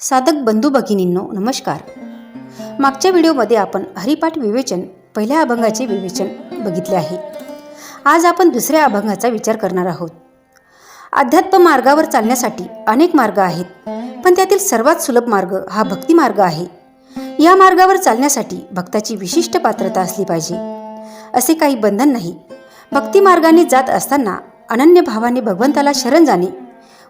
साधक बंधू भगिनींनो नमस्कार. मागच्या व्हिडिओमध्ये आपण हरिपाठ विवेचन पहिल्या अभंगाचे विवेचन बघितले आहे. आज आपण दुसऱ्या अभंगाचा विचार करणार आहोत. अध्यात्म मार्गावर चालण्यासाठी अनेक मार्ग आहेत पण त्यातील सर्वात सुलभ मार्ग हा भक्ती मार्ग आहे. या मार्गावर चालण्यासाठी भक्ताची विशिष्ट पात्रता असली पाहिजे. असे काही बंधन नाही. भक्ती मार्गाने जात असताना अनन्य भावाने भगवंताला शरण जाणे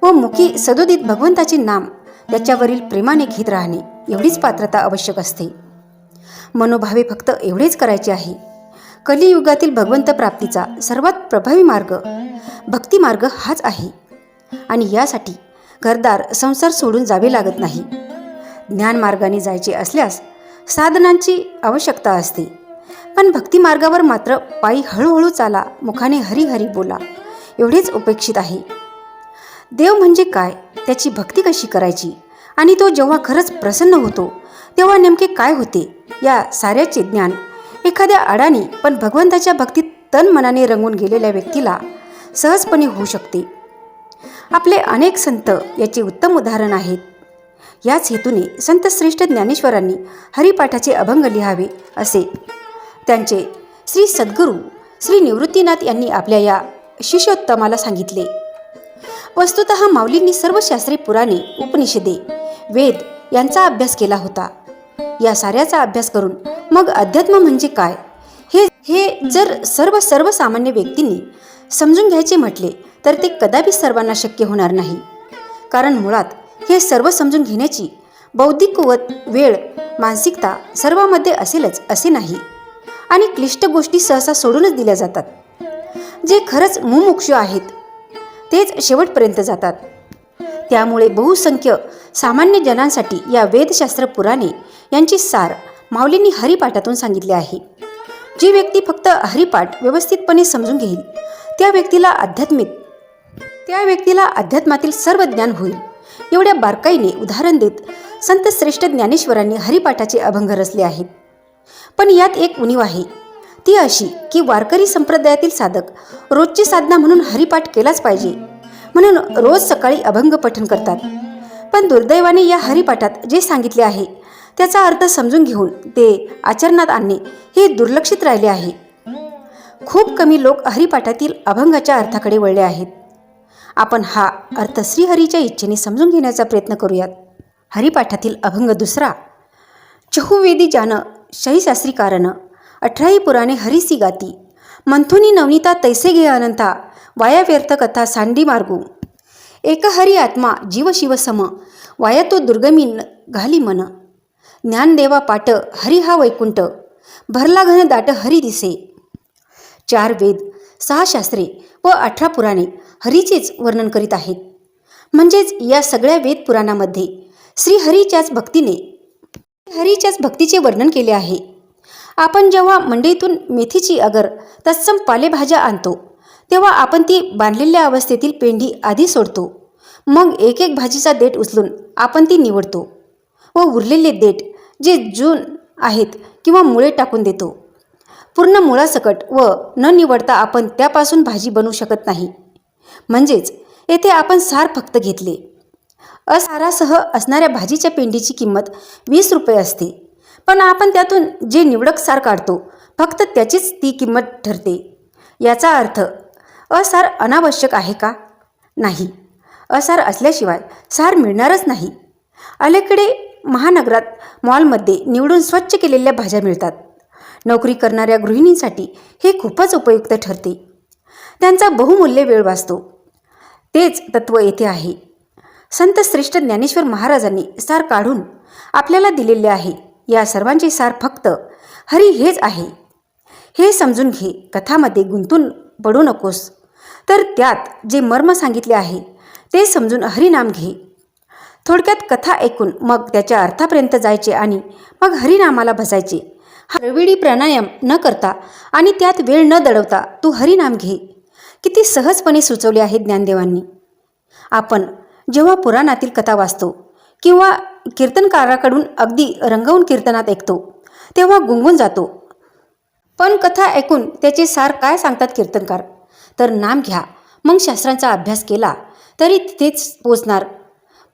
व मुखी सदोदित भगवंताचे नाम त्याच्यावरील प्रेमाने घेत राहणे एवढीच पात्रता आवश्यक असते. मनोभावे फक्त एवढेच करायचे आहे. कलियुगातील भगवंत प्राप्तीचा सर्वात प्रभावी मार्ग भक्तिमार्ग हाच आहे. आणि यासाठी घरदार संसार सोडून जावे लागत नाही. ज्ञानमार्गाने जायचे असल्यास साधनांची आवश्यकता असते. पण भक्तिमार्गावर मात्र पायी हळूहळू चाला मुखाने हरी हरी बोला एवढेच उपेक्षित आहे. देव म्हणजे काय त्याची भक्ती कशी करायची? आणि तो जेव्हा खरंच प्रसन्न होतो तेव्हा नेमके काय होते या साऱ्याचे ज्ञान एखाद्या अडाणी पण भगवंताच्या भक्तीत तन मनाने रंगून गेलेल्या व्यक्तीला सहजपणे होऊ शकते. आपले अनेक संत याचे उत्तम उदाहरण आहेत. याच हेतूने संत श्रेष्ठ ज्ञानेश्वरांनी हरिपाठाचे अभंग लिहावे असे. त्यांचे श्री सद्गुरू श्री निवृत्तीनाथ यांनी आपल्या या शिष्योत्तमाला सांगितले. वस्तुत माऊलींनी सर्व शास्त्रीय पुराणे उपनिषदे वेद यांचा अभ्यास केला होता. या साऱ्याचा अभ्यास करून मग अध्यात्म म्हणजे काय? हे हे जर सर्व सर्वसामान्य व्यक्तींनी समजून घ्यायचे म्हटले तर ते कदापि सर्वांना शक्य होणार नाही. कारण मुळात हे सर्व समजून घेण्याची बौद्धिक कुवत वेळ मानसिकता सर्वांमध्ये असेलच असे नाही. आणि क्लिष्ट गोष्टी सहसा सोडूनच दिल्या जातात. जे खरंच मुमुक्षु आहेत तेच शेवटपर्यंत जातात. त्यामुळे बहुसंख्य सामान्य जनांसाठी या वेदशास्त्र पुराणे यांची सार माऊलींनी हरिपाठातून सांगितले आहे. जी व्यक्ती फक्त हरिपाठ व्यवस्थितपणे समजून घेईल त्या व्यक्तीला आध्यात्मिक त्या व्यक्तीला अध्यात्मातील सर्व ज्ञान होईल. एवढ्या बारकाईने उदाहरण देत संत श्रेष्ठ ज्ञानेश्वरांनी हरिपाठाचे अभंग रचले आहेत. पण यात एक उणीव आहे. ती अशी की वारकरी संप्रदायातील साधक रोजची साधना म्हणून हरिपाठ केलाच पाहिजे. म्हणून रोज सकाळी अभंग पठण करतात. पण दुर्दैवाने या हरिपाठात जे सांगितले आहे त्याचा अर्थ समजून घेऊन ते आचरणात आणणे हे दुर्लक्षित राहिले आहे. खूप कमी लोक हरिपाठातील अभंगाच्या अर्थाकडे वळले आहेत. आपण हा अर्थ श्रीहरीच्या इच्छेने समजून घेण्याचा प्रयत्न करूयात. हरिपाठातील अभंग दुसरा चहुवेदी जान शहीशास्त्री कारण अठराही पुराणे हरिसी गाती. मंथुनी नवनीता तैसे घे अनंता वाया व्यर्थ कथा सांडी मार्गू. एक हरी आत्मा जीव शिव सम वाया तो दुर्गमी न- घाली मन. ज्ञानदेवा पाट हरी हा वैकुंठ भरला घन दाट हरी दिसे. चार वेद सहा शास्त्रे व अठरा पुराणे हरीचेच वर्णन करीत आहेत. म्हणजेच या सगळ्या वेद पुराणामध्ये श्रीहरीच्याच भक्तीने हरीच्याच भक्तीचे वर्णन केले आहे. आपण जेव्हा मंडईतून मेथीची अगर तत्सम पालेभाज्या आणतो तेव्हा आपण ती बांधलेल्या अवस्थेतील पेंढी आधी सोडतो. मग एक एक भाजीचा देठ उचलून आपण ती निवडतो व उरलेले देठ जे जून आहेत किंवा मुळे टाकून देतो. पूर्ण मुळासकट व न निवडता आपण त्यापासून भाजी बनवू शकत नाही. म्हणजेच येथे आपण सार फक्त घेतले. असारासह असणाऱ्या भाजीच्या पेंडीची किंमत वीस रुपये असते. पण आपण त्यातून जे निवडक सार काढतो फक्त त्याचीच ती किंमत ठरते. याचा अर्थ असार अनावश्यक आहे का? नाही. असार असल्याशिवाय सार मिळणारच नाही. अलीकडे महानगरात मॉलमध्ये निवडून स्वच्छ केलेल्या भाज्या मिळतात. नोकरी करणाऱ्या गृहिणींसाठी हे खूपच उपयुक्त ठरते. त्यांचा बहुमूल्य वेळ वाचतो. तेच तत्व येथे आहे. संत श्रेष्ठ ज्ञानेश्वर महाराजांनी सार काढून आपल्याला दिलेले आहे. या सर्वांचे सार फक्त हरी हेच आहे. हे समजून घे कथामध्ये गुंतून पडू नकोस. तर त्यात जे मर्म सांगितले आहे ते समजून हरिनाम घे. थोडक्यात कथा ऐकून मग त्याच्या अर्थापर्यंत जायचे आणि मग हरिनामाला भसायचे हरवेळी प्राणायाम न करता आणि त्यात वेळ न दडवता तू हरिनाम घे. किती सहजपणे सुचवले आहे ज्ञानदेवांनी. आपण जेव्हा पुराणातील कथा वाचतो किंवा कीर्तनकाराकडून अगदी रंगवून कीर्तनात ऐकतो. तेव्हा गुंगून जातो. पण कथा ऐकून त्याचे सार काय सांगतात कीर्तनकार? तर नाम घ्या. मग शास्त्रांचा अभ्यास केला तरी तिथेच पोचणार.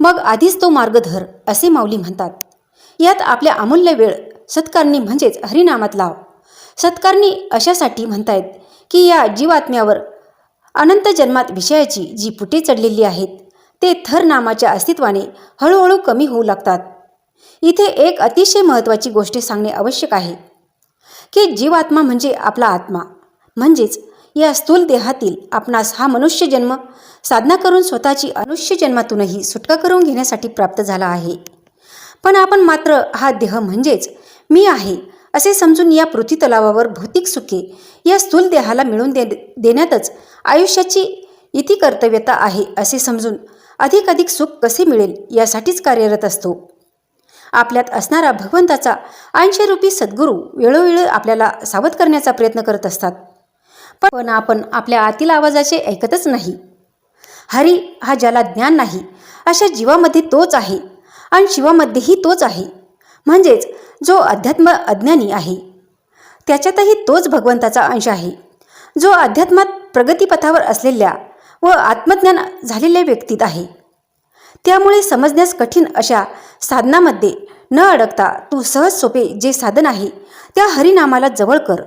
मग आधीच तो मार्ग धर असे माऊली म्हणतात. यात आपल्या अमूल्य वेळ सत्कारणी म्हणजेच हरिनामात लाव. सत्कारणी अशासाठी म्हणतायत की या जीवात्म्यावर अनंत जन्मात विषयाची जी पुटे चढलेली आहेत ते थर नामाच्या अस्तित्वाने हळूहळू कमी होऊ लागतात. इथे एक अतिशय महत्त्वाची गोष्ट सांगणे आवश्यक आहे की जीवात्मा म्हणजे आपला आत्मा. म्हणजेच या स्थूल देहातील आपणास हा मनुष्य जन्म साधना करून स्वतःची अनुष्य जन्मातूनही सुटका करून घेण्यासाठी प्राप्त झाला आहे. पण आपण मात्र हा देह म्हणजेच मी आहे असे समजून या पृथ्वी तलावावर भौतिक सुखे या स्थूल देहाला मिळवून दे देण्यातच आयुष्याची इति कर्तव्यता आहे असे समजून अधिक अधिक सुख कसे मिळेल यासाठीच कार्यरत असतो. आपल्यात असणारा भगवंताचा अंशरूपी सद्गुरू वेळोवेळी आपल्याला सावध करण्याचा प्रयत्न करत असतात. पण आपण आपल्या आतील आवाजाचे ऐकतच नाही. हरी हा ज्याला ज्ञान नाही अशा जीवामध्ये तोच आहे आणि शिवामध्येही तोच आहे. म्हणजेच जो अध्यात्म अज्ञानी आहे त्याच्यातही तोच भगवंताचा अंश आहे. जो अध्यात्मात प्रगतीपथावर असलेल्या व आत्मज्ञान झालेल्या व्यक्तीत आहे. त्यामुळे समजण्यास कठीण अशा साधनामध्ये न अडकता तू सहज सोपे जे साधन आहे त्या हरिनामाला जवळ कर.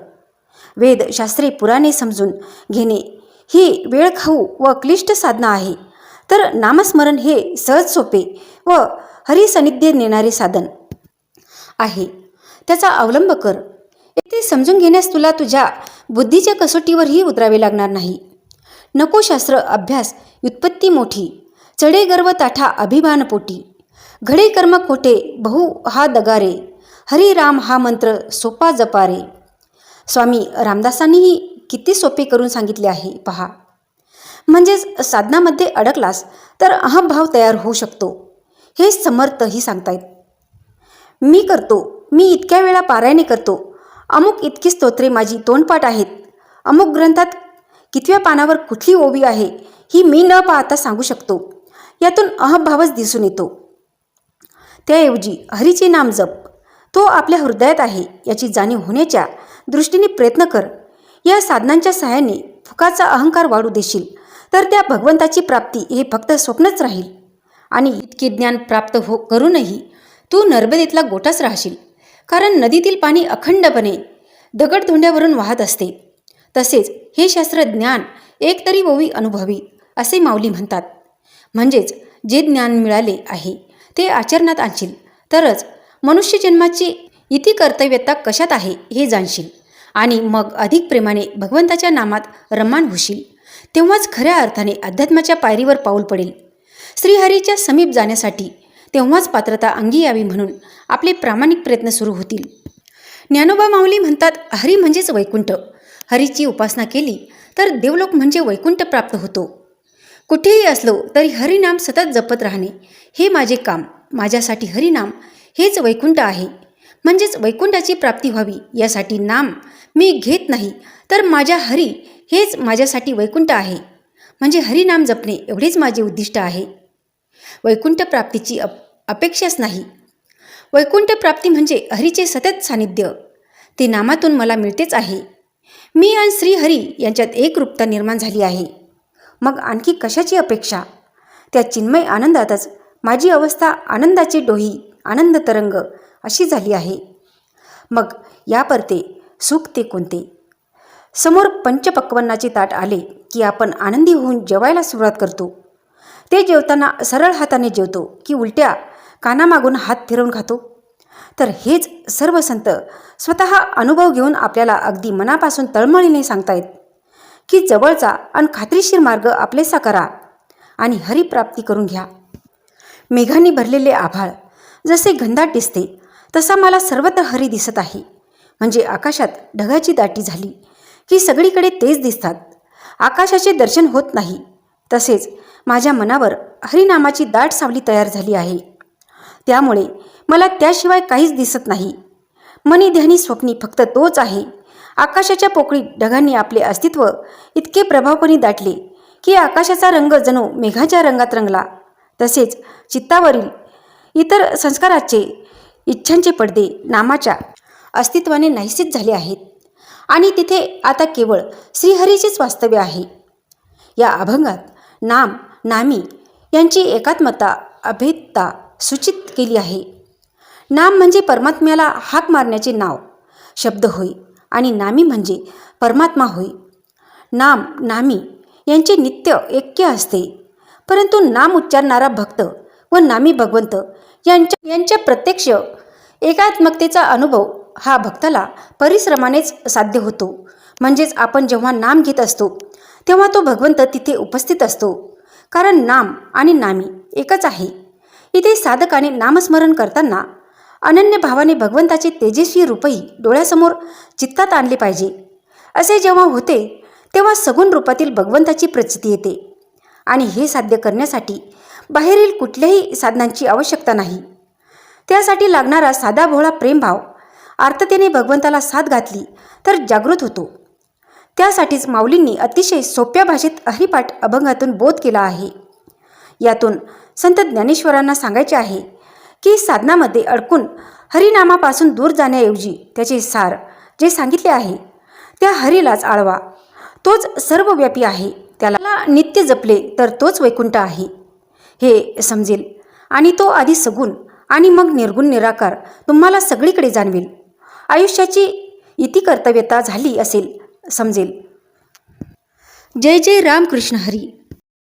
वेद शास्त्रे पुराणे समजून घेणे ही वेळ खाऊ व क्लिष्ट साधना आहे. तर नामस्मरण हे सहज सोपे व हरिसान्निध्य नेणारे साधन आहे. त्याचा अवलंब कर. ते समजून घेण्यास तुला तुझ्या बुद्धीच्या कसोटीवरही उतरावे लागणार नाही. नको शास्त्र अभ्यास व्युत्पत्ती मोठी चढे गर्व ताठा अभिमान पोटी घडे कर्म खोटे बहु हा दगारे हरी राम हा मंत्र सोपा जपारे. स्वामी रामदासांनीही किती सोपे करून सांगितले आहे पहा. म्हणजेच साधनामध्ये अडकलास तर अहमभाव तयार होऊ शकतो हे समर्थही सांगतायत. मी करतो मी इतक्या वेळा पारायणे करतो अमुक इतकी स्तोत्रे माझी तोंडपाठ आहेत अमुक ग्रंथात कितव्या पानावर कुठली ओवी आहे ही मी न पाहता सांगू शकतो. यातून अहमभावच दिसून येतो. त्याऐवजी हरीचे नाम जप. तो आपल्या हृदयात आहे याची जाणीव होण्याच्या दृष्टीने प्रयत्न कर. या साधनांच्या सहाय्याने फुकाचा अहंकार वाढू देशील तर त्या भगवंताची प्राप्ती हे फक्त स्वप्नच राहील. आणि इतके ज्ञान प्राप्त हो करूनही तू नर्मदेतला गोटाच राहशील कारण नदीतील पाणी अखंडपणे दगडधोंड्यावरून वाहत असते. तसेच हे शास्त्र ज्ञान एकतरी ओवी अनुभवी असे माऊली म्हणतात. म्हणजेच जे ज्ञान मिळाले आहे ते आचरणात आणशील. तरच मनुष्यजन्माची इति कर्तव्यता कशात आहे हे जाणशील. आणि मग अधिक प्रेमाने भगवंताच्या नामात रम्मान होशील. तेव्हाच खऱ्या अर्थाने अध्यात्माच्या पायरीवर पाऊल पडेल. श्रीहरीच्या समीप जाण्यासाठी तेव्हाच पात्रता अंगी यावी म्हणून आपले प्रामाणिक प्रयत्न सुरू होतील. ज्ञानोबा माऊली म्हणतात हरी म्हणजेच वैकुंठ. हरीची उपासना केली तर देवलोक म्हणजे वैकुंठ प्राप्त होतो. कुठेही असलो तरी हरिनाम सतत जपत राहणे हे माझे काम. माझ्यासाठी हरिनाम हेच वैकुंठ आहे. म्हणजेच वैकुंठाची प्राप्ती व्हावी यासाठी नाम मी घेत नाही तर माझ्या हरी हेच माझ्यासाठी वैकुंठ आहे. म्हणजे हरिनाम जपणे एवढेच माझे उद्दिष्ट आहे. वैकुंठ प्राप्तीची अप अपेक्षाच नाही. वैकुंठ प्राप्ती म्हणजे हरीचे सतत सानिध्य. ते नामातून मला मिळतेच आहे. मी आणि श्रीहरी यांच्यात एक रूपता निर्माण झाली आहे. मग आणखी कशाची अपेक्षा? त्या चिन्मय आनंदातच माझी अवस्था आनंदाची डोही आनंद तरंग अशी झाली आहे. मग या परते सुख ते कोणते? समोर पंचपक्वन्नाचे ताट आले की आपण आनंदी होऊन जेवायला सुरुवात करतो. ते जेवताना सरळ हाताने जेवतो की उलट्या कानामागून हात फिरवून खातो. तर हेच सर्व संत स्वतः अनुभव घेऊन आपल्याला अगदी मनापासून तळमळीने सांगतायत की जवळचा आणि खात्रीशीर मार्ग आपलेसा करा आणि हरिप्राप्ती करून घ्या. मेघांनी भरलेले आभाळ जसे घनदाट दिसते तसा मला सर्वत्र हरी दिसत आहे. म्हणजे आकाशात ढगाची दाटी झाली की सगळीकडे तेच दिसतात. आकाशाचे दर्शन होत नाही. तसेच माझ्या मनावर हरिनामाची दाट सावली तयार झाली आहे. त्यामुळे मला त्याशिवाय काहीच दिसत नाही. मनी ध्यानी स्वप्नी फक्त तोच आहे. आकाशाच्या पोकळीत ढगांनी आपले अस्तित्व इतके प्रभावपणे दाटले की आकाशाचा रंग जणू मेघाच्या रंगात रंगला. तसेच चित्तावरील इतर संस्काराचे इच्छांचे पडदे नामाच्या अस्तित्वाने नाहीसेच झाले आहेत. आणि तिथे आता केवळ श्रीहरीचेच वास्तव्य आहे. या अभंगात नाम नामी यांची एकात्मता अभेदता सूचित केली आहे. नाम म्हणजे परमात्म्याला हाक मारण्याचे नाव. शब्द होय आणि नामी म्हणजे परमात्मा होय. नाम नामी यांचे नित्य ऐक्य असते. परंतु नाम उच्चारणारा भक्त व नामी भगवंत यांच्या यांच्या प्रत्यक्ष एकात्मकतेचा अनुभव हा भक्ताला परिश्रमानेच साध्य होतो. म्हणजेच आपण जेव्हा नाम घेत असतो तेव्हा तो भगवंत तिथे उपस्थित असतो. कारण नाम आणि नामी एकच आहे. इथे साधकाने नामस्मरण करताना अनन्य भावाने भगवंताचे तेजस्वी रूपही डोळ्यासमोर चित्तात आणले पाहिजे. असे जेव्हा होते तेव्हा सगुण रूपातील भगवंताची प्रचिती येते. आणि हे साध्य करण्यासाठी बाहेरील कुठल्याही साधनांची आवश्यकता नाही. त्यासाठी लागणारा साधा भोळा प्रेमभाव आर्ततेने भगवंताला साथ घातली तर जागृत होतो. त्यासाठीच माऊलींनी अतिशय सोप्या भाषेत हरिपाठ अभंगातून बोध केला आहे. यातून संत ज्ञानेश्वरांना सांगायचे आहे की साधनामध्ये अडकून हरिनामापासून दूर जाण्याऐवजी त्याचे सार जे सांगितले आहे त्या हरीलाच आळवा. तोच सर्वव्यापी आहे त्याला नित्य जपले तर तोच वैकुंठ आहे हे समजेल. आणि तो आधी सगुण आणि मग निर्गुण निराकार तुम्हाला सगळीकडे जाणवेल. आयुष्याची इति कर्तव्यता झाली असेल समजेल. जय जय रामकृष्ण हरी.